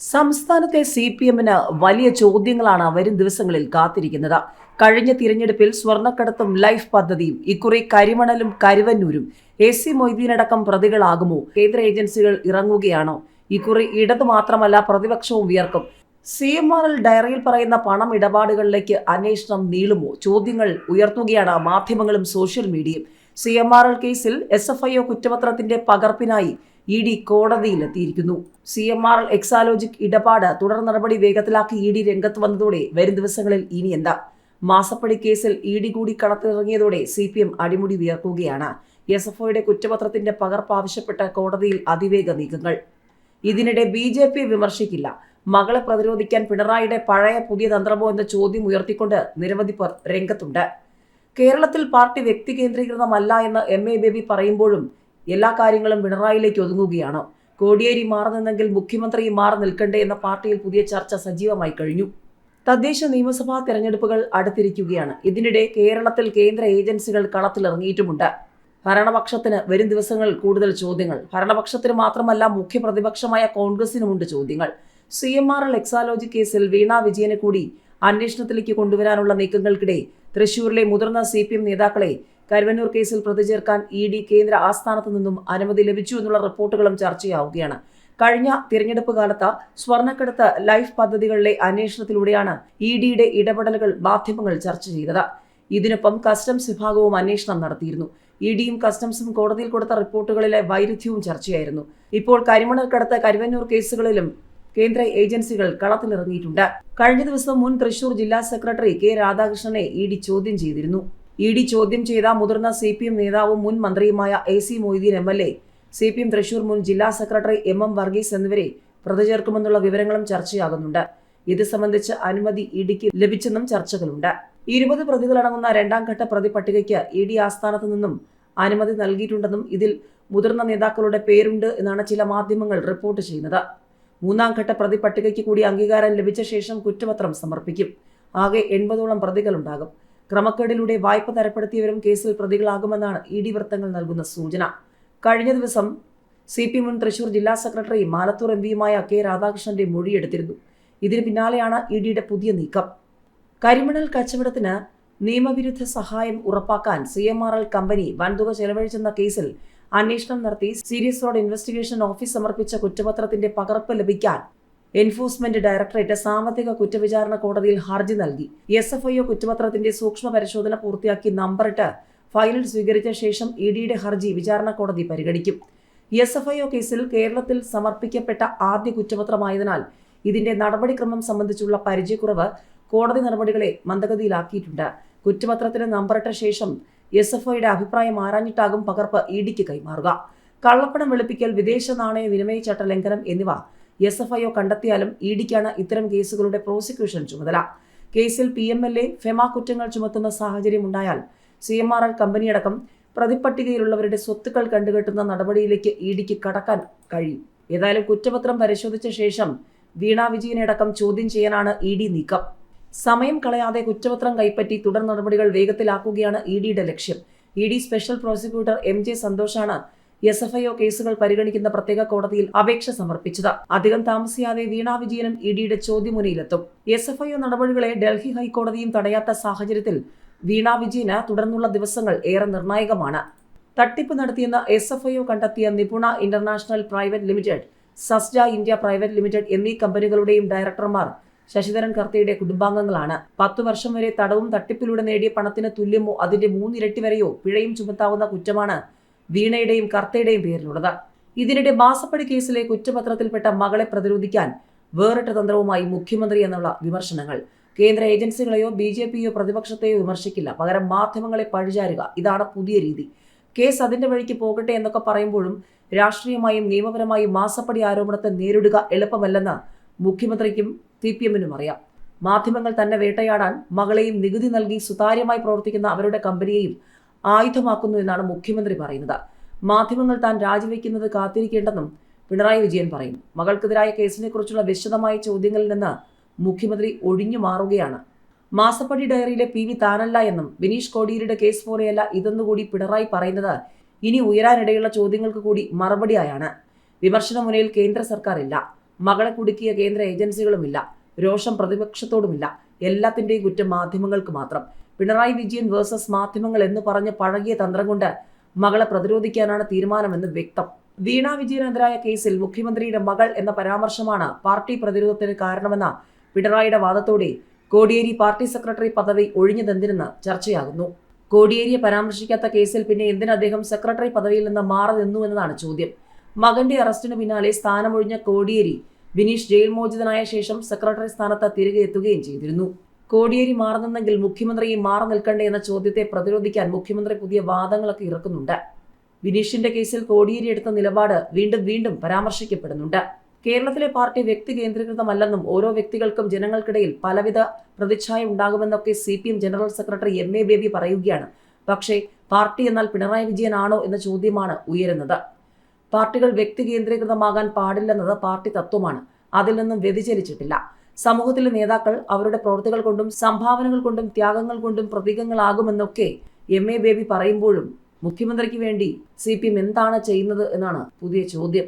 സംസ്ഥാനത്തെ C P എമ്മിന് വലിയ ചോദ്യങ്ങളാണ് വരും ദിവസങ്ങളിൽ കാത്തിരിക്കുന്നത്. കഴിഞ്ഞ തിരഞ്ഞെടുപ്പിൽ സ്വർണക്കടത്തും ലൈഫ് പദ്ധതിയും ഇക്കുറി കരിമണലും കരുവന്നൂരും എ സി മൊയ്തീനടക്കം പ്രതികളാകുമോ? കേന്ദ്ര ഏജൻസികൾ ഇറങ്ങുകയാണോ? ഇക്കുറി ഇടതു മാത്രമല്ല പ്രതിപക്ഷവും വിയർക്കും. സി എം ആർ എൽ ഡയറിയിൽ പറയുന്ന പണം ഇടപാടുകളിലേക്ക് അന്വേഷണം നീളുമോ? ചോദ്യങ്ങൾ ഉയർത്തുകയാണ് മാധ്യമങ്ങളും സോഷ്യൽ മീഡിയയും. സി എം ആർ എൽ കേസിൽ എസ് എഫ് ഐ ഒ കുറ്റപത്രത്തിന്റെ പകർപ്പിനായി ഇ ഡി കോടതിയിലെത്തിയിരിക്കുന്നു. സി എം ആർ എക്സാലോജിക് ഇടപാട് തുടർ നടപടി വേഗത്തിലാക്കി ഇ ഡി രംഗത്ത് വന്നതോടെ വരും ദിവസങ്ങളിൽ ഇനി എന്താ? മാസപ്പടി കേസിൽ ഇ ഡി കൂടി കടത്തിറങ്ങിയതോടെ സി പി എം അടിമുടി ഉയർത്തുകയാണ് എസ് എഫ് ഒയുടെ കുറ്റപത്രത്തിന്റെ പകർപ്പ് ആവശ്യപ്പെട്ട കോടതിയിൽ അതിവേഗ നീക്കങ്ങൾ. ഇതിനിടെ ബി ജെ പി വിമർശിക്കില്ല. മകളെ പ്രതിരോധിക്കാൻ പിണറായിയുടെ പഴയ പുതിയ തന്ത്രമോ എന്ന ചോദ്യം ഉയർത്തിക്കൊണ്ട് നിരവധി പേർ രംഗത്തുണ്ട്. കേരളത്തിൽ പാർട്ടി വ്യക്തി കേന്ദ്രീകൃതമല്ല എന്ന് എം എ ബേബി പറയുമ്പോഴും എല്ലാ കാര്യങ്ങളും പിണറായിലേക്ക് ഒതുങ്ങുകയാണ്. കോടിയേരി മാറുന്നെങ്കിൽ മുഖ്യമന്ത്രി മാറി നിൽക്കണ്ടേ എന്ന പാർട്ടിയിൽ പുതിയ ചർച്ച സജീവമായി കഴിഞ്ഞു. തദ്ദേശ നിയമസഭാ തെരഞ്ഞെടുപ്പുകൾ അടുത്തിരിക്കുകയാണ്. ഇതിനിടെ കേരളത്തിൽ കേന്ദ്ര ഏജൻസികൾ കളത്തിലിറങ്ങിയിട്ടുമുണ്ട്. ഭരണപക്ഷത്തിന് വരും ദിവസങ്ങളിൽ കൂടുതൽ ചോദ്യങ്ങൾ. ഭരണപക്ഷത്തിന് മാത്രമല്ല മുഖ്യ പ്രതിപക്ഷമായ കോൺഗ്രസിനുമുണ്ട് ചോദ്യങ്ങൾ. C M R L Exalogic കേസിൽ വീണ വിജയനെ കൂടി അന്വേഷണത്തിലേക്ക് കൊണ്ടുവരാനുള്ള നീക്കങ്ങൾക്കിടെ തൃശൂരിലെ മുതിർന്ന സി പി എം നേതാക്കളെ കരുവന്നൂർ കേസിൽ പ്രതി ചേർക്കാൻ ഇ ഡി കേന്ദ്ര ആസ്ഥാനത്ത് നിന്നും അനുമതി ലഭിച്ചു എന്നുള്ള റിപ്പോർട്ടുകളും ചർച്ചയാവുകയാണ്. കഴിഞ്ഞ തിരഞ്ഞെടുപ്പ് കാലത്ത് സ്വർണക്കടത്ത് ലൈഫ് പദ്ധതികളിലെ അന്വേഷണത്തിലൂടെയാണ് ഇ ഡിയുടെ ഇടപെടലുകൾ മാധ്യമങ്ങൾ ചർച്ച ചെയ്തത്. ഇതിനൊപ്പം കസ്റ്റംസ് വിഭാഗവും അന്വേഷണം നടത്തിയിരുന്നു. ഇ ഡിയും കസ്റ്റംസും കോടതിയിൽ കൊടുത്ത റിപ്പോർട്ടുകളിലെ വൈരുദ്ധ്യവും ചർച്ചയായിരുന്നു. ഇപ്പോൾ കരിമണൽ കടത്ത് കരുവന്നൂർ കേസുകളിലും കേന്ദ്ര ഏജൻസികൾ കളത്തിലിറങ്ങിയിട്ടുണ്ട്. കഴിഞ്ഞ ദിവസം മുൻ തൃശൂർ ജില്ലാ സെക്രട്ടറി കെ രാധാകൃഷ്ണനെ ഇ ഡി ചോദ്യം ചെയ്തിരുന്നു. ഇ ഡി ചോദ്യം ചെയ്ത മുതിർന്ന സി പി എം നേതാവും മുൻ മന്ത്രിയുമായ A C Moideen M L A C P M Thrissur മുൻ ജില്ലാ സെക്രട്ടറി എം എം വർഗീസ് എന്നിവരെ പ്രതി ചേർക്കുമെന്നുള്ള വിവരങ്ങളും ചർച്ചയാകുന്നുണ്ട്. ഇത് സംബന്ധിച്ച് അനുമതി ഇ ഡിക്ക് ലഭിച്ചെന്നും ചർച്ചകളുണ്ട്. ഇരുപത് പ്രതികളടങ്ങുന്ന രണ്ടാം ഘട്ട പ്രതി പട്ടികയ്ക്ക് ഇ ഡി ആസ്ഥാനത്ത് നിന്നും അനുമതി നൽകിയിട്ടുണ്ടെന്നും ഇതിൽ മുതിർന്ന നേതാക്കളുടെ പേരുണ്ട് എന്നാണ് ചില മാധ്യമങ്ങൾ റിപ്പോർട്ട് ചെയ്യുന്നത്. മൂന്നാം ഘട്ട പ്രതി പട്ടികയ്ക്ക് കൂടി അംഗീകാരം ലഭിച്ച ശേഷം കുറ്റപത്രം സമർപ്പിക്കും. ആകെ എൺപതോളം പ്രതികളുണ്ടാകും. ക്രമക്കേടിലൂടെ വായ്പ തരപ്പെടുത്തിയവരും കേസിൽ പ്രതികളാകുമെന്നാണ് ഇ ഡി വൃത്തങ്ങൾ നൽകുന്ന സൂചന. കഴിഞ്ഞ ദിവസം സി പി മുൻ തൃശൂർ ജില്ലാ സെക്രട്ടറി മാലത്തൂർ എം പിയുമായ കെ രാധാകൃഷ്ണന്റെ മൊഴിയെടുത്തിരുന്നു ഇതിന് പിന്നാലെയാണ് ഇ ഡിയുടെ പുതിയ നീക്കം. കരിമണൽ കച്ചവടത്തിന് നിയമവിരുദ്ധ സഹായം ഉറപ്പാക്കാൻ C M R L company വൻതുക ചെലവഴിച്ചെന്ന കേസിൽ അന്വേഷണം നടത്തി സീരിയസ് റോഡ് ഇൻവെസ്റ്റിഗേഷൻ ഓഫീസ് സമർപ്പിച്ച കുറ്റപത്രത്തിന്റെ പകർപ്പ് ലഭിക്കാൻ എൻഫോഴ്സ്മെന്റ് ഡയറക്ടറേറ്റ് സാമ്പത്തിക കുറ്റവിചാരണ കോടതിയിൽ ഹർജി നൽകി. എസ് എഫ് ഐ ഒ കുറ്റപത്രത്തിന്റെ സൂക്ഷ്മ പരിശോധന പൂർത്തിയാക്കി നമ്പറിട്ട് ഫയലിൽ സ്വീകരിച്ച ശേഷം ഇഡിയുടെ ഡിയുടെ ഹർജി വിചാരണ കോടതി പരിഗണിക്കും. എസ് എഫ് ഐ ഒ കേസിൽ കേരളത്തിൽ സമർപ്പിക്കപ്പെട്ട ആദ്യ കുറ്റപത്രമായതിനാൽ ഇതിന്റെ നടപടിക്രമം സംബന്ധിച്ചുള്ള പരിചയക്കുറവ് കോടതി നടപടികളെ മന്ദഗതിയിലാക്കിയിട്ടുണ്ട്. കുറ്റപത്രത്തിന് നമ്പറിട്ട ശേഷം എസ് എഫ് ഐയുടെ അഭിപ്രായം ആരാഞ്ഞിട്ടാകും പകർപ്പ് ഇ ഡിക്ക് കൈമാറുക. കള്ളപ്പണം വെളുപ്പിക്കൽ വിദേശ നാണയ വിനിമയ ചട്ട ലംഘനം എന്നിവ എസ് എഫ് ഐ ഒ കണ്ടെത്തിയാലും ഇ ഡിക്കാണ് ഇത്തരം കേസുകളുടെ പ്രോസിക്യൂഷൻ ചുമതല. കേസിൽ P M L A FEMA കുറ്റങ്ങൾ ചുമത്തുന്ന സാഹചര്യം ഉണ്ടായാൽ സി എം ആർ എൽ കമ്പനിയടക്കം പ്രതിപ്പട്ടികയിലുള്ളവരുടെ സ്വത്തുക്കൾ കണ്ടുകെട്ടുന്ന നടപടിയിലേക്ക് ഇ ഡിക്ക് കടക്കാൻ കഴിയും. ഏതായാലും കുറ്റപത്രം പരിശോധിച്ച ശേഷം വീണ വിജയനടക്കം ചോദ്യം ചെയ്യാനാണ് ഇ ഡി നീക്കം. സമയം കളയാതെ കുറ്റപത്രം കൈപ്പറ്റി തുടർ നടപടികൾ വേഗത്തിലാക്കുകയാണ് ഇ ഡിയുടെ ലക്ഷ്യം. E D special prosecutor M J സന്തോഷാണ് എസ് എഫ് ഐ ഒ കേസുകൾ പരിഗണിക്കുന്ന പ്രത്യേക കോടതിയിൽ അപേക്ഷ സമർപ്പിച്ചത്. അധികം താമസിയാതെ വീണാ വിജയനും ഇഡിയുടെ ഡിയുടെ ചോദ്യമുനയിലെത്തും. എസ് എഫ് ഐ ഒ നടപടികളെ ഡൽഹി ഹൈക്കോടതിയും തടയാത്ത സാഹചര്യത്തിൽ വീണാ വിജയന് തുടർന്നുള്ള ദിവസങ്ങൾ ഏറെ നിർണായകമാണ്. തട്ടിപ്പ് നടത്തിയെന്ന് എസ് എഫ് ഐ ഒ കണ്ടെത്തിയ നിപുണ ഇന്റർനാഷണൽ പ്രൈവറ്റ് ലിമിറ്റഡ് സസ്ജ ഇന്ത്യ പ്രൈവറ്റ് ലിമിറ്റഡ് എന്നീ കമ്പനികളുടെയും ഡയറക്ടർമാർ ശശിധരൻ കർത്തയുടെ കുടുംബാംഗങ്ങളാണ്. പത്തു വർഷം വരെ തടവും തട്ടിപ്പിലൂടെ നേടിയ പണത്തിന് തുല്യമോ അതിന്റെ മൂന്നിരട്ടി വരെയോ പിഴയും ചുമത്താവുന്ന കുറ്റമാണ് വീണയുടെയും കർത്തയുടെയും പേരിലുള്ളത്. ഇതിനിടെ മാസപ്പടി കേസിലെ കുറ്റപത്രത്തിൽപ്പെട്ട മകളെ പ്രതിരോധിക്കാൻ വേറിട്ട തന്ത്രവുമായി മുഖ്യമന്ത്രി എന്നുള്ള വിമർശനങ്ങൾ. കേന്ദ്ര ഏജൻസികളെയോ ബി ജെ പിയോ പ്രതിപക്ഷത്തെയോ വിമർശിക്കില്ല. പകരം മാധ്യമങ്ങളെ പഴിചാരുക. ഇതാണ് പുതിയ രീതി. കേസ് അതിന്റെ വഴിക്ക് പോകട്ടെ എന്നൊക്കെ പറയുമ്പോഴും രാഷ്ട്രീയമായും നിയമപരമായും മാസപ്പടി ആരോപണത്തെ നേരിടുക എളുപ്പമല്ലെന്ന് മുഖ്യമന്ത്രിക്കും സി പി എമ്മിനും അറിയാം. മാധ്യമങ്ങൾ തന്നെ വേട്ടയാടാൻ മകളെയും നികുതി നൽകി സുതാര്യമായി പ്രവർത്തിക്കുന്ന അവരുടെ കമ്പനിയെയും ആയുധമാക്കുന്നു എന്നാണ് മുഖ്യമന്ത്രി പറയുന്നത്. മാധ്യമങ്ങൾ താൻ രാജിവെക്കുന്നത് കാത്തിരിക്കേണ്ടെന്നും പിണറായി വിജയൻ പറയുന്നു. മകൾക്കെതിരായ കേസിനെക്കുറിച്ചുള്ള വിശദമായ ചോദ്യങ്ങളിൽ നിന്ന് മുഖ്യമന്ത്രി ഒഴിഞ്ഞു മാറുകയാണ്. മാസപ്പടി ഡയറിയിലെ പി വി താനല്ല എന്നും ബിനീഷ് കോടിയേരിയുടെ കേസ് പോലെയല്ല ഇതെന്നുകൂടി പിണറായി പറയുന്നത് ഇനി ഉയരാനിടയുള്ള ചോദ്യങ്ങൾക്ക് കൂടി മറുപടിയായാണ്. വിമർശന മുനയിൽ കേന്ദ്ര സർക്കാർ ഇല്ല മകളെ കുടുക്കിയ കേന്ദ്ര ഏജൻസികളുമില്ല. രോഷം പ്രതിപക്ഷത്തോടുമില്ല. എല്ലാത്തിന്റെയും കുറ്റം മാധ്യമങ്ങൾക്ക് മാത്രം. പിണറായി വിജയൻ വേഴ്സസ് മാധ്യമങ്ങൾ എന്ന് പറഞ്ഞ് പഴകിയ തന്ത്രം കൊണ്ട് മകളെ പ്രതിരോധിക്കാനാണ് തീരുമാനമെന്ന് വ്യക്തം. വീണ വിജയനെതിരായ കേസിൽ മുഖ്യമന്ത്രിയുടെ മകൾ എന്ന പരാമർശമാണ് പാർട്ടി പ്രതിരോധത്തിന് കാരണമെന്ന പിണറായിയുടെ വാദത്തോടെ കോടിയേരി പാർട്ടി സെക്രട്ടറി പദവി ഒഴിഞ്ഞതെന്തിനെന്ന് ചർച്ചയാകുന്നു. കോടിയേരിയെ പരാമർശിക്കാത്ത കേസിൽ പിന്നെ എന്തിന് അദ്ദേഹം സെക്രട്ടറി പദവിയിൽ നിന്ന് മാറി നിന്നു എന്നതാണ് ചോദ്യം. മകന്റെ അറസ്റ്റിന് പിന്നാലെ സ്ഥാനമൊഴിഞ്ഞ കോടിയേരി ബിനീഷ് ജയിൽ മോചിതനായ ശേഷം സെക്രട്ടറി സ്ഥാനത്ത് തിരികെ എത്തുകയും ചെയ്തിരുന്നു. കോടിയേരി മാറുന്നെങ്കിൽ മുഖ്യമന്ത്രിയും മാറി നിൽക്കണ്ടേ എന്ന ചോദ്യത്തെ പ്രതിരോധിക്കാൻ മുഖ്യമന്ത്രി പുതിയ വാദങ്ങളൊക്കെ ഇറക്കുന്നുണ്ട്. വിനീഷിന്റെ കേസിൽ കോടിയേരി എടുത്ത നിലപാട് വീണ്ടും വീണ്ടും പരാമർശിക്കപ്പെടുന്നുണ്ട്. കേരളത്തിലെ പാർട്ടി വ്യക്തി കേന്ദ്രീകൃതമല്ലെന്നും ഓരോ വ്യക്തികൾക്കും ജനങ്ങൾക്കിടയിൽ പലവിധ പ്രതിച്ഛായ ഉണ്ടാകുമെന്നൊക്കെ C P M general secretary M A Baby പറയുകയാണ്. പക്ഷേ പാർട്ടി എന്നാൽ പിണറായി വിജയനാണോ എന്ന ചോദ്യമാണ് ഉയരുന്നത്. പാർട്ടികൾ വ്യക്തി കേന്ദ്രീകൃതമാകാൻ പാടില്ലെന്നത് പാർട്ടി തത്വമാണ്. അതിൽ നിന്നും വ്യതിചലിച്ചിട്ടില്ല. സമൂഹത്തിലെ നേതാക്കൾ അവരുടെ പ്രവൃത്തികൾ കൊണ്ടും സംഭാവനകൾ കൊണ്ടും ത്യാഗങ്ങൾ കൊണ്ടും പ്രതീകങ്ങളാകുമെന്നൊക്കെ എം എ ബേബി പറയുമ്പോഴും മുഖ്യമന്ത്രിക്ക് വേണ്ടി സി പി എം എന്താണ് ചെയ്യുന്നത് എന്നാണ് പുതിയ ചോദ്യം.